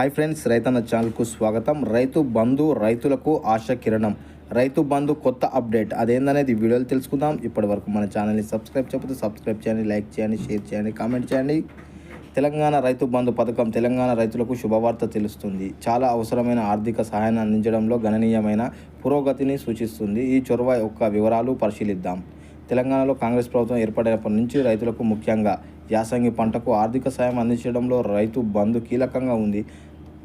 Hi friends రైతన్న ఛానల్కు స్వాగతం. రైతు బంధు రైతులకు ఆశ కిరణం. రైతు బంధు కొత్త అప్డేట్. అదేందనేది ఈ వీడియోలో తెలుసుకుందాం. ఇప్పటి వరకు మన ఛానల్ని సబ్స్క్రైబ్ చేయకపోతే సబ్స్క్రైబ్ చేయండి లైక్ చేయండి షేర్ చేయండి కామెంట్ చేయండి. తెలంగాణ రైతు బంధు పథకం తెలంగాణ రైతులకు శుభవార్త తెలుస్తుంది. చాలా అవసరమైన ఆర్థిక సహాయాన్ని అందించడంలో గణనీయమైన పురోగతిని సూచిస్తుంది. ఈ చొరవ యొక్క వివరాలు పరిశీలిద్దాం. తెలంగాణలో కాంగ్రెస్ ప్రభుత్వం ఏర్పడినప్పటి నుంచి రైతులకు ముఖ్యంగా యాసంగి పంటకు ఆర్థిక సాయం అందించడంలో రైతు బంధు కీలకంగా ఉంది.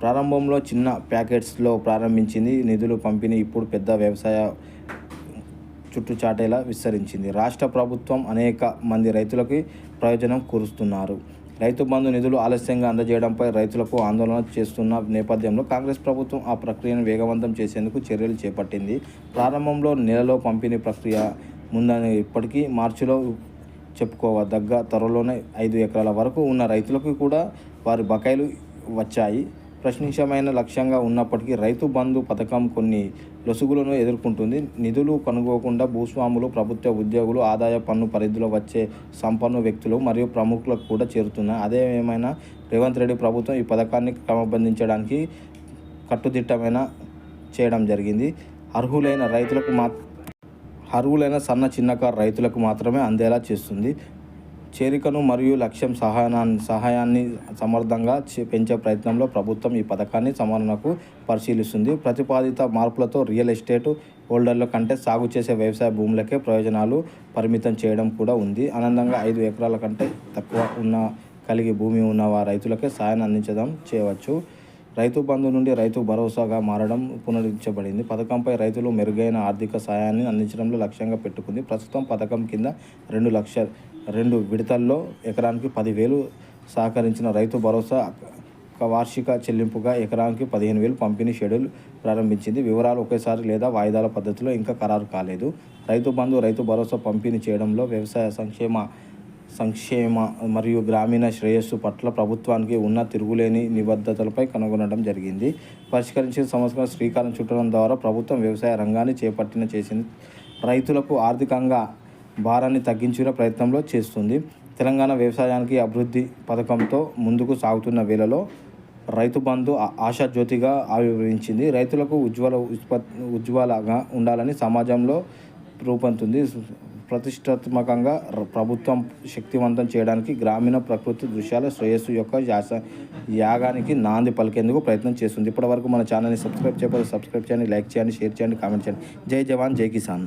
ప్రారంభంలో చిన్న ప్యాకెట్స్లో ప్రారంభించింది నిధులు పంపిణీ ఇప్పుడు పెద్ద వ్యవసాయ చుట్టుచాటేలా విస్తరించింది. రాష్ట్ర ప్రభుత్వం అనేక మంది రైతులకి ప్రయోజనం కూరుస్తున్నారు. రైతు బంధు నిధులు ఆలస్యంగా అందజేయడంపై రైతులకు ఆందోళన చేస్తున్న నేపథ్యంలో కాంగ్రెస్ ప్రభుత్వం ఆ ప్రక్రియను వేగవంతం చేసేందుకు చర్యలు చేపట్టింది. ప్రారంభంలో నెలలో పంపిణీ ప్రక్రియ ముందని ఇప్పటికీ మార్చిలో చెప్పుకోదగ్గ త్వరలోనే ఐదు ఎకరాల వరకు ఉన్న రైతులకు కూడా వారి బకాయిలు వచ్చాయి. ప్రశ్నించమైన లక్ష్యంగా ఉన్నప్పటికీ రైతు బంధు పథకం కొన్ని లొసుగులను ఎదుర్కొంటుంది. నిధులు కనుగోకుండా భూస్వాములు ప్రభుత్వ ఉద్యోగులు ఆదాయ పన్ను పరిధిలో వచ్చే సంపన్న వ్యక్తులు మరియు ప్రముఖులకు కూడా చేరుతున్నాయి. అదే ఏమైనా రేవంత్ రెడ్డి ప్రభుత్వం ఈ పథకాన్ని క్రమబంధించడానికి కట్టుదిట్టమైన చేయడం జరిగింది. అర్హులైన రైతులకు మా అర్హులైన సన్న చిన్నకారు రైతులకు మాత్రమే అందేలా చేస్తుంది. చేరికను మరియు లక్ష్యం సహాయాన్ని సహాయాన్ని సమర్థంగా చే- పెంచే ప్రయత్నంలో ప్రభుత్వం ఈ పథకాన్ని సమరణకు పరిశీలిస్తుంది. ప్రతిపాదిత మార్పులతో రియల్ ఎస్టేట్ హోల్డర్ల కంటే సాగు చేసే వ్యవసాయ భూములకే ప్రయోజనాలు పరిమితం చేయడం కూడా ఉంది. ఆనందంగా ఐదు ఎకరాల కంటే తక్కువ ఉన్న కలిగి భూమి ఉన్న వారి రైతులకే సాయాన్ని అందించడం చేయవచ్చు. రైతు బంధు నుండి రైతు భరోసాగా మారడం పునరుద్ధరించబడింది. పథకంపై రైతులు మెరుగైన ఆర్థిక సాయాన్ని అందించడంలో లక్ష్యంగా పెట్టుకుంది. ప్రస్తుతం పథకం కింద రెండు లక్ష రెండు విడతల్లో ఎకరానికి పదివేలు సహకరించిన రైతు భరోసా వార్షిక చెల్లింపుగా ఎకరానికి పదిహేను వేలు పంపిణీ షెడ్యూల్ ప్రారంభించింది. వివరాలు ఒకేసారి లేదా వాయిదాల పద్ధతిలో ఇంకా ఖరారు కాలేదు. రైతు బంధు రైతు భరోసా పంపిణీ చేయడంలో వ్యవసాయ సంక్షేమ సంక్షేమ మరియు గ్రామీణ శ్రేయస్సు పట్ల ప్రభుత్వానికి ఉన్న తిరుగులేని నిబద్ధతలపై కనుగొనడం జరిగింది. పరిష్కరించిన సమస్యలను శ్రీకారం చుట్టడం ద్వారా ప్రభుత్వం వ్యవసాయ రంగాన్ని చేపట్టిన చేసింది రైతులకు ఆర్థికంగా భారాన్ని తగ్గించిన ప్రయత్నంలో చేస్తుంది. తెలంగాణ వ్యవసాయానికి అభివృద్ధి పథకంతో ముందుకు సాగుతున్న వేళలో రైతు బంధు ఆశాజ్యోతిగా ఆవిర్భవించింది. రైతులకు ఉజ్వల ఉత్పత్ ఉజ్వలంగా ఉండాలని సమాజంలో రూపొందుతుంది. ప్రతిష్టాత్మకంగా ప్రభుత్వం శక్తివంతం చేయడానికి గ్రామీణ ప్రకృతి దృశ్యాల శ్రేయస్సు యొక్క యాస యాగానికి నాంది పలికేందుకు ప్రయత్నం చేస్తుంది. ఇప్పటివరకు మన ఛానల్ని సబ్స్క్రైబ్ చేయకపోతే సబ్స్క్రైబ్ చేయండి లైక్ చేయండి షేర్ చేయండి కామెంట్ చేయండి. జై జవాన్ జై కిసాన్.